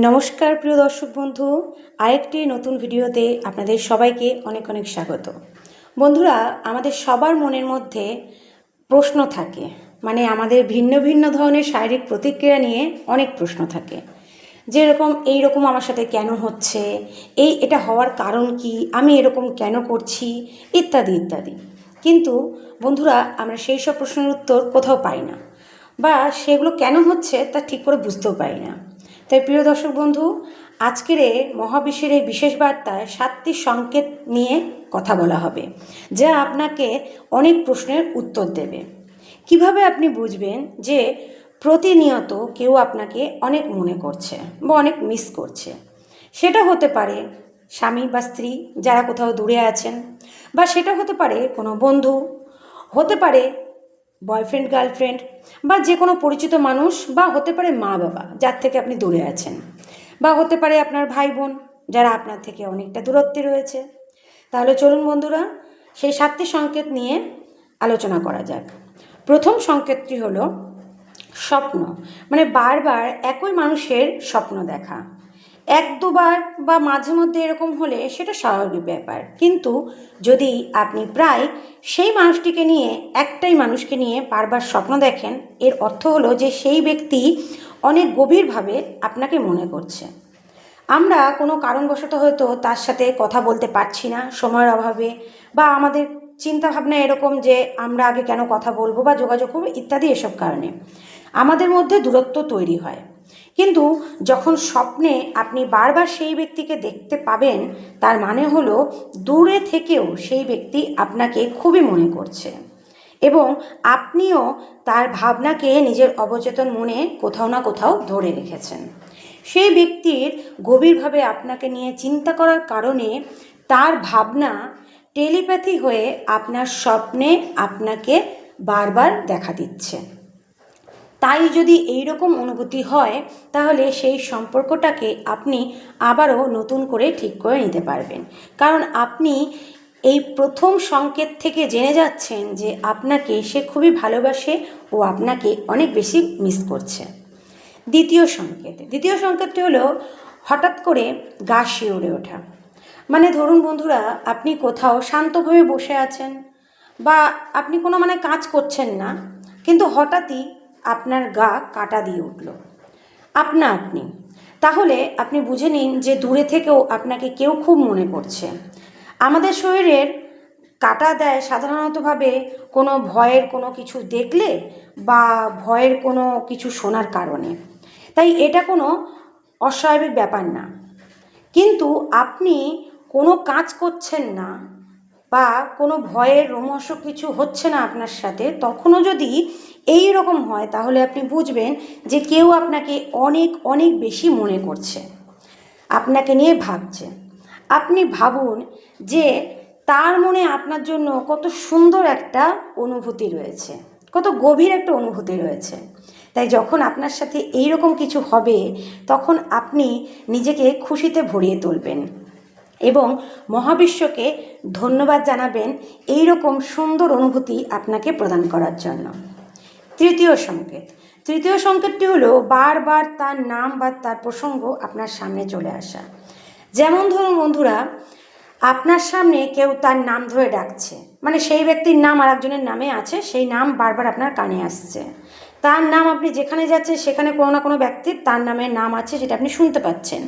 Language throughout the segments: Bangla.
নমস্কার, প্রিয় দর্শক বন্ধু। আরেকটি নতুন ভিডিওতে আপনাদের সবাইকে অনেক অনেক স্বাগত। বন্ধুরা, আমাদের সবার মনের মধ্যে প্রশ্ন থাকে। মানে আমাদের ভিন্ন ভিন্ন ধরনের শারীরিক প্রতিক্রিয়া নিয়ে অনেক প্রশ্ন থাকে। যেরকম, এই রকম আমার সাথে কেন হচ্ছে? এই, এটা হওয়ার কারণ কি? আমি এরকম কেন করছি? ইত্যাদি ইত্যাদি। কিন্তু, বন্ধুরা, আমরা সেই সব প্রশ্নের উত্তর কোথাও পাই না। বা, সেগুলো কেন হচ্ছে তা ঠিক করে বুঝতেও পারি না। তাই প্রিয় দর্শক বন্ধু, আজকের এই মহাবিশ্বের এই বিশেষ বার্তায় সাতটি সংকেত নিয়ে কথা বলা হবে, যা আপনাকে অনেক প্রশ্নের উত্তর দেবে। কীভাবে আপনি বুঝবেন যে প্রতিনিয়ত কেউ আপনাকে অনেক মনে করছে বা অনেক মিস করছে? সেটা হতে পারে স্বামী বা স্ত্রী যারা কোথাও দূরে আছেন, বা সেটা হতে পারে কোনো বন্ধু, হতে পারে বয়ফ্রেন্ড গার্লফ্রেন্ড বা যে কোনো পরিচিত মানুষ বা হতে পারে মা বাবা, যার থেকে আপনি দূরে আছেন। বা হতে পারে আপনার ভাই বোন, যারা আপনার থেকে অনেকটা দূরত্বে রয়েছে। তাহলে চলুন বন্ধুরা, সেই সাতটি সংকেত নিয়ে আলোচনা করা যাক। প্রথম সংকেতটি হলো স্বপ্ন মানে বারবার একই মানুষের স্বপ্ন দেখা। এক দুবার বা মাঝে মধ্যে এরকম হলে সেটা স্বাভাবিক ব্যাপার। কিন্তু যদি আপনি প্রায় সেই মানুষটিকে নিয়ে, একটাই মানুষকে নিয়ে বারবার স্বপ্ন দেখেন, এর অর্থ হলো যে সেই ব্যক্তি অনেক গভীরভাবে আপনাকে মনে করছে। আমরা কোনো কারণবশত হয়তো তার সাথে কথা বলতে পারছি না সময়ের অভাবে, বা আমাদের চিন্তা ভাবনা এরকম যে আমরা আগে কেন কথা বলব বা যোগাযোগ করব ইত্যাদি এসব কারণে। আমাদের মধ্যে দূরত্ব তৈরি হয়। কিন্তু যখন স্বপ্নে আপনি বারবার সেই ব্যক্তিকে দেখতে পাবেন, তার মানে হলো দূরে থেকেও সেই ব্যক্তি আপনাকে খুবই মনে করছে। এবং আপনিও তার ভাবনাকে নিজের অবচেতন মনে কোথাও না কোথাও ধরে রেখেছেন। সেই ব্যক্তির গভীরভাবে আপনাকে নিয়ে চিন্তা করার কারণে তার ভাবনা টেলিপ্যাথি হয়ে আপনার স্বপ্নে আপনাকে বারবার দেখা দিচ্ছে। তাই যদি এই রকম অনুভূতি হয়, তাহলে সেই সম্পর্কটাকে আপনি আবারও নতুন করে ঠিক করে নিতে পারবেন। কারণ আপনি এই প্রথম সংকেত থেকে জেনে যাচ্ছেন যে আপনাকে সে খুবই ভালোবাসে ও আপনাকে অনেক বেশি মিস করছে। দ্বিতীয় সংকেত, দ্বিতীয় সংকেতটি হলো হঠাৎ করে গা শিউরে ওঠা। মানে ধরুন বন্ধুরা, আপনি কোথাও শান্তভাবে বসে আছেন বা আপনি কোনো মানে কাজ করছেন না, কিন্তু হঠাৎই আপনার গা কাটা দিয়ে উঠল। আপনা আপনি, তাহলে আপনি বুঝে নিন যে দূরে থেকেও আপনাকে কেউ খুব মনে করছে। আমাদের শরীরের কাটা দেয় সাধারণতভাবে কোনো ভয়ের কোনো কিছু দেখলে বা ভয়ের কোনো কিছু শোনার কারণে। তাই এটা কোনো অস্বাভাবিক ব্যাপার না। কিন্তু আপনি কোনো কাজ করছেন না বা কোনো ভয়ের রোমহর্ষ কিছু হচ্ছে না আপনার সাথে, তখনও যদি এই রকম হয়, তাহলে আপনি বুঝবেন যে কেউ আপনাকে অনেক অনেক বেশি মনে করছে, আপনাকে নিয়ে ভাবছে। আপনি ভাবুন যে তার মনে আপনার জন্য কত সুন্দর একটা অনুভূতি রয়েছে, কত গভীর একটা অনুভূতি রয়েছে। তাই যখন আপনার সাথে এই রকম কিছু হবে, তখন আপনি নিজেকে খুশিতে ভরিয়ে তুলবেন। এবং মহাবিশ্বকে ধন্যবাদ জানাবেন এই রকম সুন্দর অনুভূতি আপনাকে প্রদান করার জন্য। তৃতীয় সংকেত। তৃতীয় সংকেতটি হলো বারবার তার নাম বা তার প্রসঙ্গ আপনার সামনে চলে আসা। যেমন ধরুন বন্ধুরা, আপনার সামনে কেউ তার নাম ধরে ডাকছে। মানে সেই ব্যক্তির নাম আর একজনের নামে আছে, সেই নাম বারবার আপনার কানে আসছে। তার নাম আপনি যেখানে যাচ্ছেন সেখানে কোনো না কোনো ব্যক্তির তার নামের নাম আছে যেটা আপনি শুনতে পাচ্ছেন।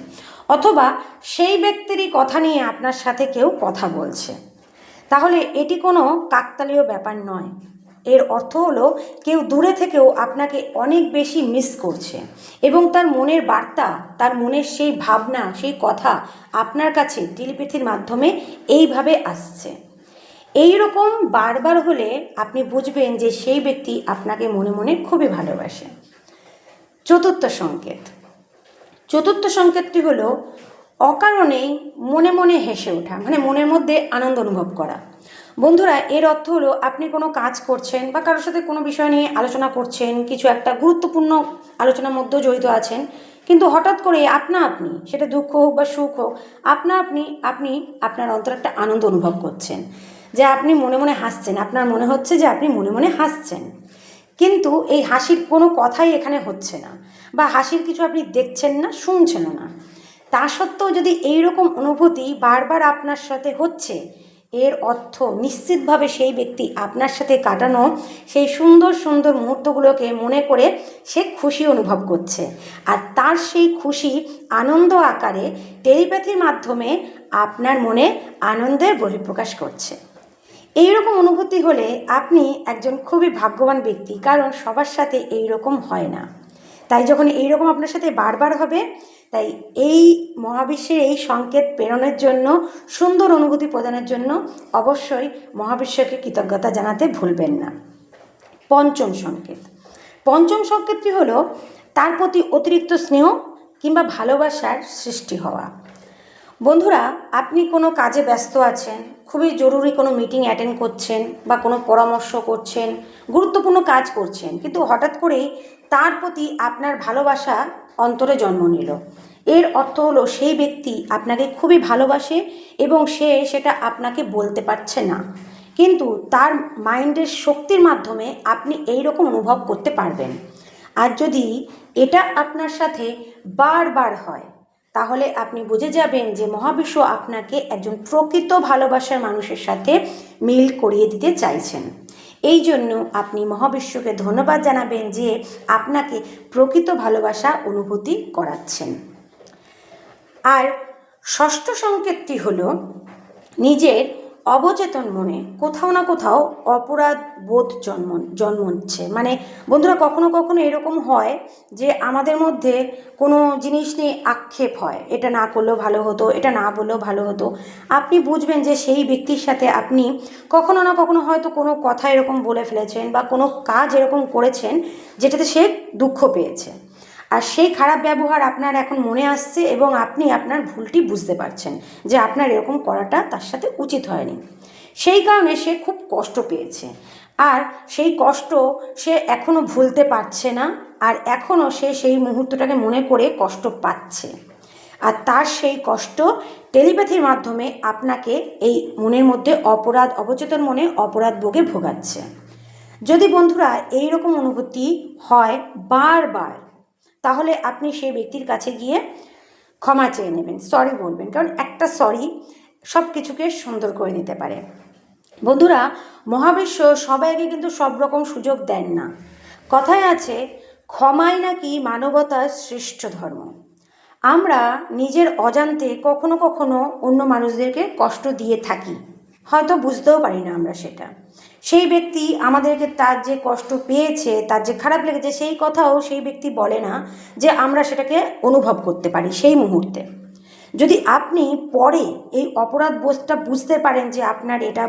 অথবা সেই ব্যক্তিরই কথা নিয়ে আপনার সাথে কেউ কথা বলছে। তাহলে এটি কোনো কাকতালীয় ব্যাপার নয়। এর অর্থ হলো কেউ দূরে থেকেও আপনাকে অনেক বেশি মিস করছে এবং তার মনের বার্তা, তার মনের সেই ভাবনা, সেই কথা আপনার কাছে টেলিপ্যাথির মাধ্যমে এইভাবে আসছে। এই রকম বারবার হলে আপনি বুঝবেন যে সেই ব্যক্তি আপনাকে মনে মনে খুবই ভালোবাসে। চতুর্থ সংকেত। চতুর্থ সংকেতটি হলো অকারণেই মনে মনে হেসে ওঠা মানে মনের মধ্যে আনন্দ অনুভব করা। বন্ধুরা, এর অর্থ হলো আপনি কোনো কাজ করছেন বা কারোর সাথে কোনো বিষয় নিয়ে আলোচনা করছেন, কিছু একটা গুরুত্বপূর্ণ আলোচনার মধ্যেও জড়িত আছেন, কিন্তু হঠাৎ করে আপনা আপনি, সেটা দুঃখ হোক বা সুখ হোক, আপনা আপনি আপনি আপনার অন্তর একটা আনন্দ অনুভব করছেন। যে আপনি মনে মনে হাসছেন। আপনার মনে হচ্ছে যে আপনি মনে মনে হাসছেন। কিন্তু এই হাসির কোনো কথাই এখানে হচ্ছে না বা হাসির কিছু আপনি দেখছেন না শুনছেন না। তা সত্ত্বেও যদি এইরকম অনুভূতি বারবার আপনার সাথে হচ্ছে, এর অর্থ নিশ্চিতভাবে সেই ব্যক্তি আপনার সাথে কাটানো সেই সুন্দর সুন্দর মুহূর্তগুলোকে মনে করে সে খুশি অনুভব করছে। আর তার সেই খুশি আনন্দ আকারে টেলিপ্যাথির মাধ্যমে আপনার মনে আনন্দের বহিঃপ্রকাশ করছে। এইরকম অনুভূতি হলে আপনি একজন খুবই ভাগ্যবান ব্যক্তি, কারণ সবার সাথে এই রকম হয় না। তাই যখন এইরকম আপনার সাথে বারবার হবে, তাই এই মহাবিশ্বের এই সংকেত প্রেরণের জন্য, সুন্দর অনুভূতি প্রদানের জন্য অবশ্যই মহাবিশ্বকে কৃতজ্ঞতা জানাতে ভুলবেন না। পঞ্চম সংকেত। পঞ্চম সংকেতটি হলো তার প্রতি অতিরিক্ত স্নেহ কিংবা ভালোবাসার সৃষ্টি হওয়া। বন্ধুরা, আপনি কোনো কাজে ব্যস্ত আছেন, খুবই জরুরি কোনো মিটিং অ্যাটেন্ড করছেন বা কোনো পরামর্শ করছেন, গুরুত্বপূর্ণ কাজ করছেন, কিন্তু হঠাৎ করেই তার প্রতি আপনার ভালোবাসা অন্তরে জন্ম নিল। এর অর্থ হলো সেই ব্যক্তি আপনাকে খুবই ভালোবাসে এবং সে সেটা আপনাকে বলতে পারছে না। কিন্তু তার মাইন্ডের শক্তির মাধ্যমে আপনি এই রকম অনুভব করতে পারবেন। আর যদি এটা আপনার সাথে বারবার হয় তাহলে আপনি বুঝে যাবেন যে মহাবিশ্ব আপনাকে একজন প্রকৃত ভালোবাসার মানুষের সাথে মিল করিয়ে দিতে চাইছেন। এই জন্য আপনি মহাবিশ্বকে ধন্যবাদ জানাবেন যে আপনাকে প্রকৃত ভালোবাসা অনুভূতি করাচ্ছেন। আর ষষ্ঠ সংকেতটি হলো, নিজের অবচেতন মনে, কোথাও না কোথাও অপরাধ বোধ জন্ম জন্ম জন্মচ্ছে। মানে বন্ধুরা, কখনো কখনো এরকম হয় যে আমাদের মধ্যে কোনো জিনিস নিয়ে আক্ষেপ হয়। এটা না করলেও ভালো হতো, এটা না বললেও ভালো হতো। আপনি বুঝবেন যে সেই ব্যক্তির সাথে আপনি কখনো না কখনো হয়তো কোনো কথা এরকম বলে ফেলেছেন বা কোনো কাজ এরকম করেছেন যেটাতে সে দুঃখ পেয়েছে। আর সেই খারাপ ব্যবহার আপনার এখন মনে আসছে এবং আপনি আপনার ভুলটি বুঝতে পারছেন যে আপনার এরকম করাটা তার সাথে উচিত হয়নি। সেই কারণে সে খুব কষ্ট পেয়েছে। আর সেই কষ্ট সে এখনও ভুলতে পারছে না আর এখনও সে সেই মুহূর্তটাকে মনে করে কষ্ট পাচ্ছে। আর তার সেই কষ্ট টেলিপ্যাথির মাধ্যমে আপনাকে এই মনের মধ্যে অপরাধ, অবচেতন মনে অপরাধ ভোগে ভোগাচ্ছে। যদি বন্ধুরা এই রকম অনুভূতি হয় বারবার তাহলে আপনি সেই ব্যক্তির কাছে গিয়ে ক্ষমা চেয়ে নেবেন সরি বলবেন। কারণ একটা সরি সব কিছুকে সুন্দর করে দিতে পারে। বন্ধুরা, মহাবিশ্ব সবাইকে কিন্তু সব রকম সুযোগ দেন না। কথায় আছে, ক্ষমাই নাকি মানবতার শ্রেষ্ঠ ধর্ম। আমরা নিজের অজান্তে কখনো কখনো অন্য মানুষদেরকে কষ্ট দিয়ে থাকি। হয়তো বুঝতেও পারি না আমরা সেটা। সেই ব্যক্তি আমাদেরকে তার যে কষ্ট পেয়েছে, তার যে খারাপ লেগেছে, সেই কথাও সেই ব্যক্তি বলে না যে আমরা সেটাকে অনুভব করতে পারি সেই মুহূর্তে। যদি আপনি পরে এই অপরাধ বোধটা বুঝতে পারেন যে আপনার এটা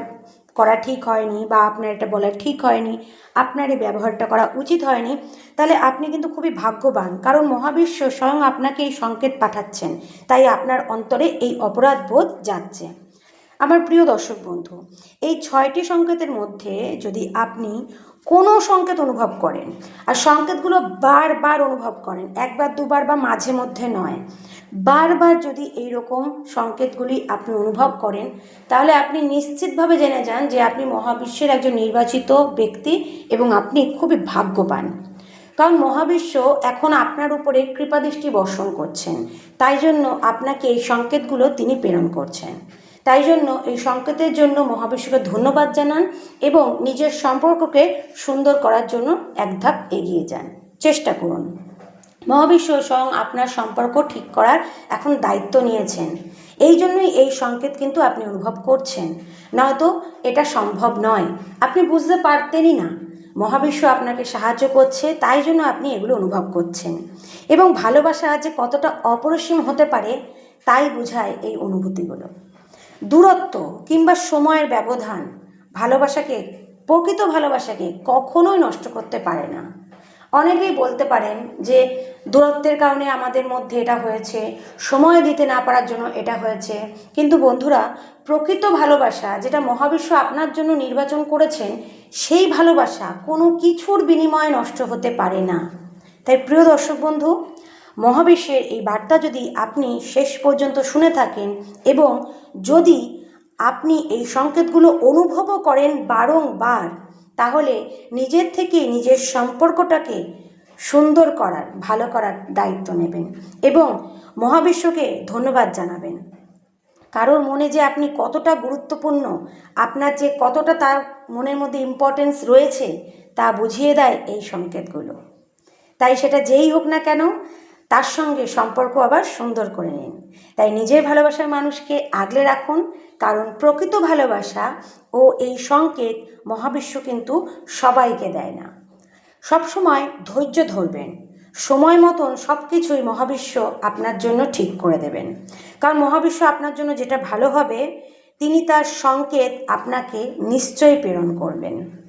করা ঠিক হয়নি বা আপনার এটা বলা ঠিক হয়নি, আপনার এই ব্যবহারটা করা উচিত হয়নি, তাহলে আপনি কিন্তু খুবই ভাগ্যবান। কারণ মহাবিশ্ব স্বয়ং আপনাকে এই সংকেত পাঠাচ্ছেন, তাই আপনার অন্তরে এই অপরাধ বোধ যাচ্ছে। আমার প্রিয় দর্শক বন্ধু, এই ছয়টি সংকেতের মধ্যে যদি আপনি কোনো সংকেত অনুভব করেন, আর সংকেতগুলো বারবার অনুভব করেন, একবার, দুবার বা মাঝে মধ্যে নয়, বারবার যদি এই রকম সংকেতগুলি আপনি অনুভব করেন, তাহলে আপনি নিশ্চিতভাবে জেনে যান যে আপনি মহাবিশ্বের একজন নির্বাচিত ব্যক্তি এবং আপনি খুবই ভাগ্যবান। কারণ মহাবিশ্ব এখন আপনার উপরে কৃপাদৃষ্টি বর্ষণ করছেন, তাই জন্য আপনাকে এই সংকেতগুলো তিনি প্রেরণ করছেন। তাই জন্য এই সংকেতের জন্য মহাবিশ্বকে ধন্যবাদ জানান এবং নিজের সম্পর্ককে সুন্দর করার জন্য এক ধাপ এগিয়ে যান। চেষ্টা করুন। মহাবিশ্ব স্বয়ং আপনার সম্পর্ক ঠিক করার এখন দায়িত্ব নিয়েছেন। এই জন্যই এই সংকেত কিন্তু আপনি অনুভব করছেন। নয়তো এটা সম্ভব নয়। আপনি বুঝতে পারতেনই না। মহাবিশ্ব আপনাকে সাহায্য করছে, তাই জন্য আপনি এগুলো অনুভব করছেন। এবং ভালোবাসা যে কতটা অপরিসীম হতে পারে, তাই বোঝায় এই অনুভূতিগুলো। দূরত্ব কিংবা সময়ের ব্যবধান ভালোবাসাকে, প্রকৃত ভালোবাসাকে কখনোই নষ্ট করতে পারে না। অনেকেই বলতে পারেন যে দূরত্বের কারণে আমাদের মধ্যে এটা হয়েছে, সময় দিতে না পারার জন্য এটা হয়েছে। কিন্তু বন্ধুরা, প্রকৃত ভালোবাসা যেটা মহাবিশ্ব আপনার জন্য নির্বাচন করেছেন, সেই ভালোবাসা কোনো কিছুর বিনিময়ে নষ্ট হতে পারে না। তাই প্রিয় দর্শক বন্ধু মহাবিশ্বের এই বার্তা যদি আপনি শেষ পর্যন্ত শুনে থাকেন এবং যদি আপনি এই সংকেতগুলো অনুভবও করেন বারংবার, তাহলে নিজের থেকে নিজের সম্পর্কটাকে সুন্দর করার, ভালো করার দায়িত্ব নেবেন এবং মহাবিশ্বকে ধন্যবাদ জানাবেন। কারোর মনে যে আপনি কতটা গুরুত্বপূর্ণ, আপনার যে কতটা তার মনের মধ্যে ইম্পর্টেন্স রয়েছে, তা বুঝিয়ে দেয় এই সংকেতগুলো। তাই সেটা যেই হোক না কেন তার সঙ্গে সম্পর্ক আবার সুন্দর করে নিন। তাই নিজের ভালোবাসার মানুষকে আগলে রাখুন, কারণ প্রকৃত ভালোবাসা ও এই সংকেত মহাবিশ্ব কিন্তু সবাইকে দেয় না। সবসময় ধৈর্য ধরবেন। সময় মতন সব কিছুই মহাবিশ্ব আপনার জন্য ঠিক করে দেবেন। কারণ মহাবিশ্ব আপনার জন্য যেটা ভালো হবে, তিনি তার সংকেত আপনাকে নিশ্চয়ই প্রেরণ করবেন।